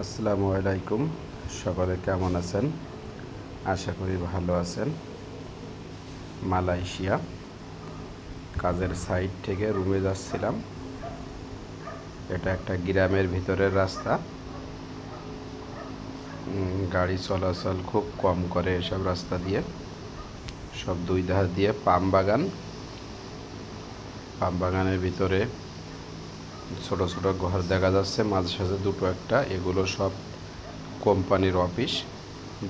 আসসালামু আলাইকুম। সকলে কেমন আছেন? আশা করি ভালো আছেন। মালয়েশিয়া, কাজের সাইড থেকে রুমে যাচ্ছিলাম। এটা একটা গ্রামের ভিতরের রাস্তা। গাড়ি চলাচল খুব কম করে এসব রাস্তা দিয়ে। সব দুই ধার দিয়ে পাম বাগান। পাম বাগানের ভিতরে ছোট ছোট ঘর দেখা যাচ্ছে, মাঝে সাঝে দুটো একটা। এগুলো সব কোম্পানির অফিস।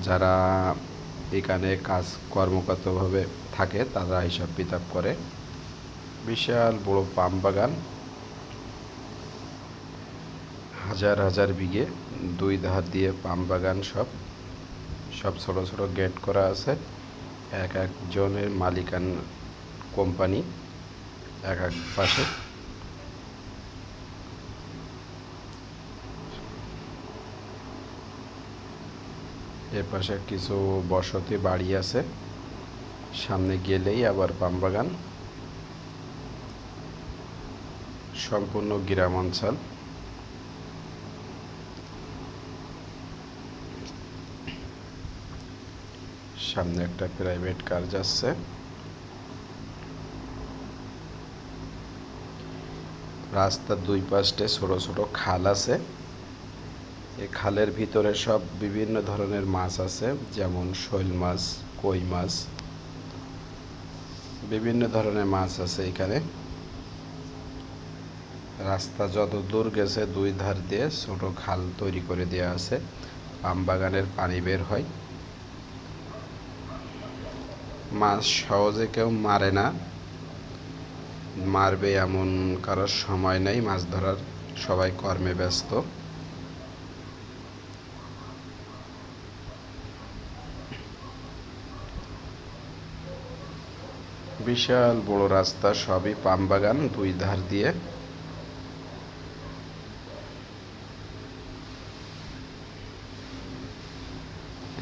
যারা এখানে কাজ কর্মকর্তভাবে থাকে, তারা হিসাব কিতাব করে। বিশাল বড় পাম বাগান। হাজার হাজার বিঘে দুই ধার দিয়ে পাম বাগান সব। সব ছোট ছোট গেট করা আছে। এক একজনের মালিকান কোম্পানি। এক এক পাশে এর পাশে কিছু বসতি বাড়ি আছে। সামনে গেলেই আবার পাম বাগান। সম্পূর্ণ গ্রাম অঞ্চল সামনে একটা প্রাইভেট কার যাচ্ছে। রাস্তার দুই পাশে ছোট ছোট খাল আছে। এই খালের ভিতরে সব বিভিন্ন ধরনের মাছ আছে, যেমন শৈল মাছ, কই মাছ, বিভিন্ন ধরনের মাছ আছে এখানে। রাস্তা যত দূর গেছে, দুই ধার দিয়ে ছোট খাল তৈরি করে দেওয়া আছে, আম বাগানের পানি বের হয়। মাছ সহজে কেউ মারে না, মারবে এমন কারোর সময় নেই, মাছ ধরার সবাই কর্মে ব্যস্ত। বিশাল বড় রাস্তা, সবই পাম বাগান, দুই ধার দিয়ে।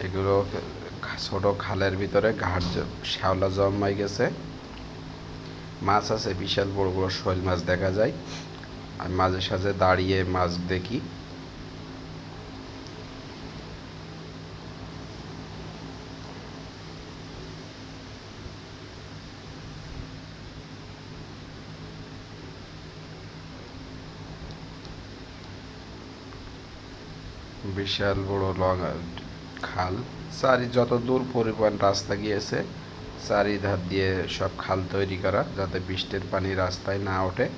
এগুলো ছোট খালের ভিতরে ঘাট শ্যাওলা জমাই গেছে। মাছ আছে, বিশাল বড় বড় শৈল মাছ দেখা যায়। আমি মাঝে সাঝে দাঁড়িয়ে মাছ দেখি। বিশাল বড় লং খাল। চারি যত দূর পরিমাণ রাস্তা গিয়েছে, চারিধার দিয়ে সব খাল তৈরি করা, যাতে বৃষ্টির পানি রাস্তায় না ওঠে।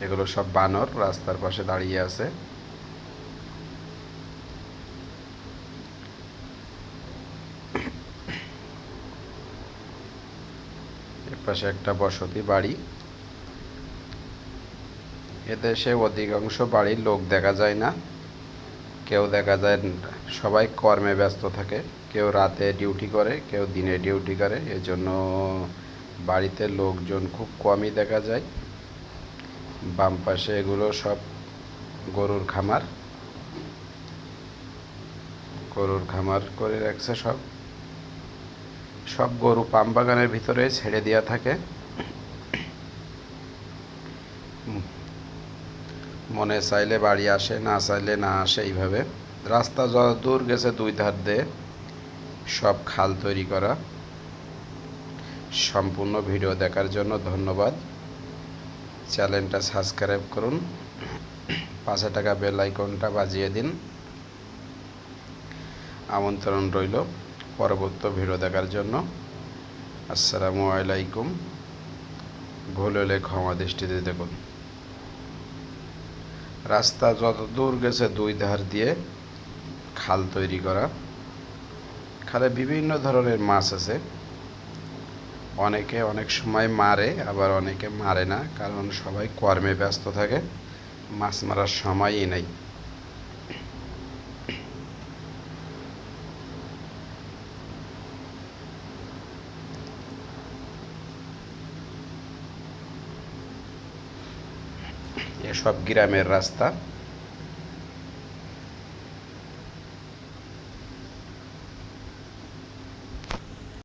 এগুলো সব বানর রাস্তার পাশে দাঁড়িয়ে আছে। পাশে একটা বসতি বাড়ি। এদেশে অধিকাংশ বাড়ির লোক দেখা যায় না। কেউ দেখা যায় সবাই কর্মে ব্যস্ত থাকে, কেউ রাতে ডিউটি করে, কেউ দিনে ডিউটি করে, এজন্য বাড়িতে লোকজন খুব কমই দেখা যায়। বাম পাশে এগুলো সব গরুর খামার। গরুর খামার করে রাখছে সব। সব গরু পাম বাগানের ভিতরে ছেড়ে দেওয়া থাকে। মনে চাইলে বাড়ি আসে, না চাইলে না আসে এইভাবে। রাস্তা যত দূর গেছে দুই ধার দিয়ে সব খাল তৈরি করা। সম্পূর্ণ ভিডিও দেখার জন্য ধন্যবাদ। চ্যানেলটা সাবস্ক্রাইব করুন। পাঁচশো টাকা বেল আইকনটা বাজিয়ে দিন। আমন্ত্রণ রইল পরবর্তী ভিডিও দেখার জন্য। আসসালামু আলাইকুম। ভুল হলে ক্ষমা দৃষ্টিতে দেখুন। রাস্তা যত দূর গেছে দুই ধার দিয়ে খাল তৈরি করা। খালে বিভিন্ন ধরনের মাছ আছে। অনেকে অনেক সময় মারে, আবার অনেকে মারে না, কারণ সবাই কর্মে ব্যস্ত থাকে। মাছ মারার সময়ই নেই। এসব গ্রামের রাস্তা।